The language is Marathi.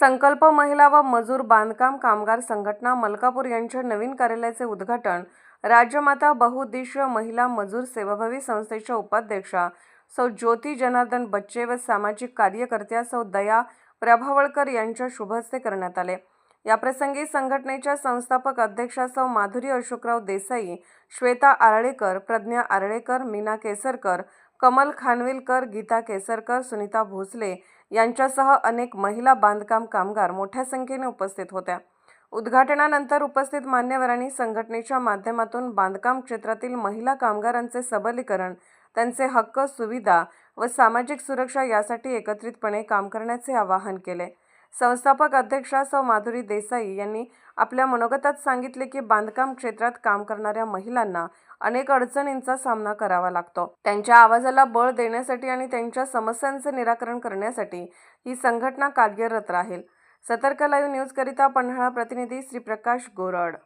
संकल्प महिला व मजूर बांधकाम कामगार संघटना मलकापूर यांच्या नवीन कार्यालयाचे उद्घाटन राजमाता बहुउद्देशीय महिला मजूर सेवाभावी संस्थेच्या उपाध्यक्षा सौ ज्योती जनार्दन बच्चे व सामाजिक कार्यकर्त्या सौ दया प्रभावळकर यांच्या शुभहस्ते करण्यात आले. याप्रसंगी संघटनेच्या संस्थापक अध्यक्षा सौ माधुरी अशोकराव देसाई श्वेता आरळेकर प्रज्ञा आरळेकर मीना केसरकर कमल खानविलकर गीता केसरकर सुनीता भोसले यांच्यासह अनेक महिला बांधकाम कामगार मोठ्या संख्येने उपस्थित होत्या. उद्घाटनानंतर उपस्थित मान्यवरांनी संघटनेच्या माध्यमातून बांधकाम क्षेत्रातील महिला कामगारांचे सबलीकरण त्यांचे हक्क सुविधा व सामाजिक सुरक्षा यासाठी एकत्रितपणे काम करण्याचे आवाहन केले. संस्थापक अध्यक्षा सौ माधुरी देसाई यांनी आपल्या मनोगतात सांगितले की बांधकाम क्षेत्रात काम करणाऱ्या महिलांना अनेक अडचणींचा सामना करावा लागतो. त्यांच्या आवाजाला बळ देण्यासाठी आणि त्यांच्या समस्यांचे निराकरण करण्यासाठी ही संघटना कार्यरत राहील. सतर्क लाईव्ह न्यूजकरिता पन्हाळा प्रतिनिधी श्रीप्रकाश गोरड.